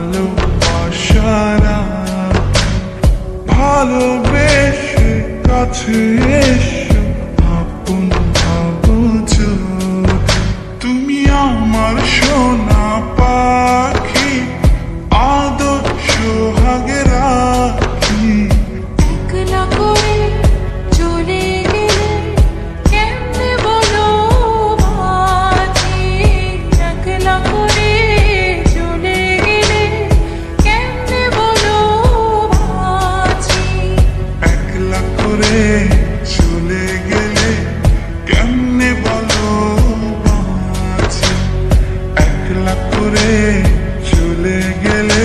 ভালোবাসারা ভালোবেসে কাছে এসে না করে চলে গেলে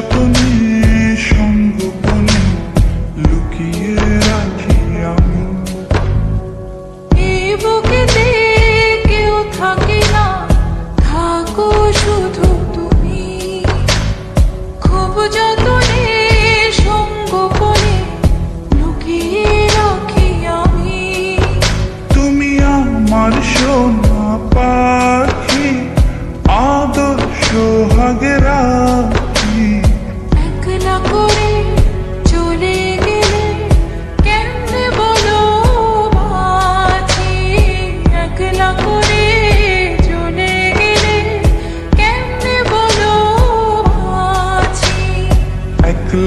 যতনে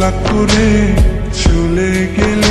একলা করে চলে গেল